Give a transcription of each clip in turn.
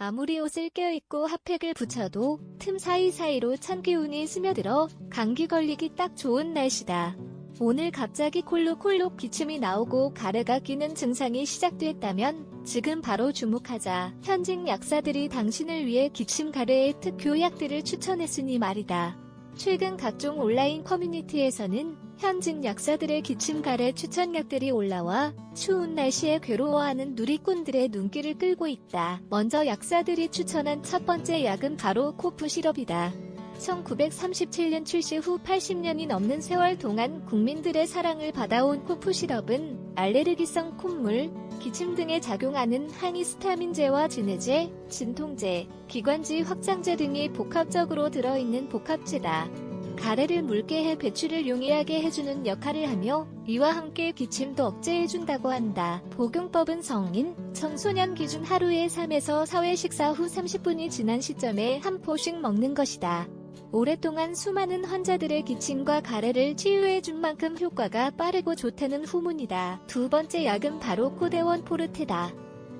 아무리 옷을 껴입고 핫팩을 붙여도 틈 사이사이로 찬 기운이 스며들어 감기 걸리기 딱 좋은 날씨다. 오늘 갑자기 콜록콜록 기침이 나오고 가래가 끼는 증상이 시작됐다면 지금 바로 주목하자. 현직 약사들이 당신을 위해 기침 가래의 특효 약들을 추천했으니 말이다. 최근 각종 온라인 커뮤니티에서는 현직 약사들의 기침 가래 추천약들이 올라와 추운 날씨에 괴로워하는 누리꾼들의 눈길을 끌고 있다. 먼저 약사들이 추천한 첫 번째 약은 바로 코프 시럽이다. 1937년 출시 후 80년이 넘는 세월 동안 국민들의 사랑을 받아온 코프 시럽은 알레르기성 콧물, 기침 등에 작용하는 항히스타민제와 진해제, 진통제, 기관지 확장제 등이 복합적으로 들어있는 복합제다. 가래를 묽게 해 배출을 용이하게 해주는 역할을 하며 이와 함께 기침도 억제해준다고 한다. 복용법은 성인, 청소년 기준 하루에 3에서 4회 식사 후 30분이 지난 시점에 한 포씩 먹는 것이다. 오랫동안 수많은 환자들의 기침과 가래를 치유해준 만큼 효과가 빠르고 좋다는 후문이다. 두 번째 약은 바로 코데원 포르테다.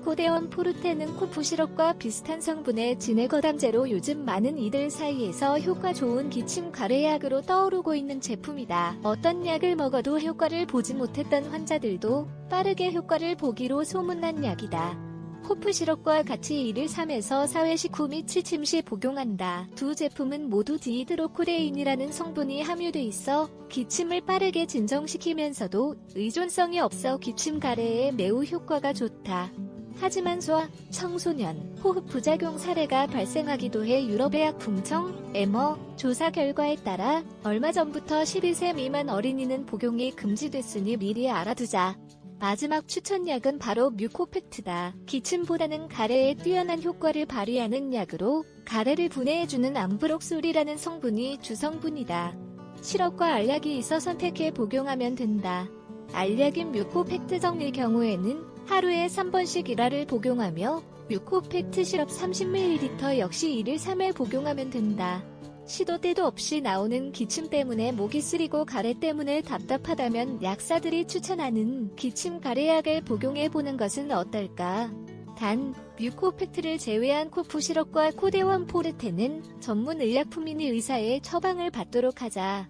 코데원 포르테는 코프 시럽과 비슷한 성분의 진해거담제로 요즘 많은 이들 사이에서 효과 좋은 기침 가래약으로 떠오르고 있는 제품이다. 어떤 약을 먹어도 효과를 보지 못했던 환자들도 빠르게 효과를 보기로 소문난 약이다. 코프 시럽과 같이 이를 3에서 4회 식 후 및 취침 시 복용한다. 두 제품은 모두 디히드로코레인이라는 성분이 함유돼 있어 기침을 빠르게 진정시키면서도 의존성이 없어 기침 가래에 매우 효과가 좋다. 하지만 소아, 청소년, 호흡 부작용 사례가 발생하기도 해 유럽의 약품청, 에머, 조사 결과에 따라 얼마 전부터 12세 미만 어린이는 복용이 금지됐으니 미리 알아두자. 마지막 추천약은 바로 뮤코팩트다. 기침보다는 가래에 뛰어난 효과를 발휘하는 약으로 가래를 분해해주는 암브록솔이라는 성분이 주성분이다. 시럽과 알약이 있어 선택해 복용하면 된다. 알약인 뮤코팩트 정일 경우에는 하루에 3번씩 일화를 복용하며 뮤코팩트 시럽 30ml 역시 1일 3회 복용하면 된다. 시도 때도 없이 나오는 기침 때문에 목이 쓰리고 가래 때문에 답답하다면 약사들이 추천하는 기침 가래약을 복용해 보는 것은 어떨까? 단, 뮤코팩트를 제외한 코프 시럽과 코데원 포르테는 전문 의약품이니 의사의 처방을 받도록 하자.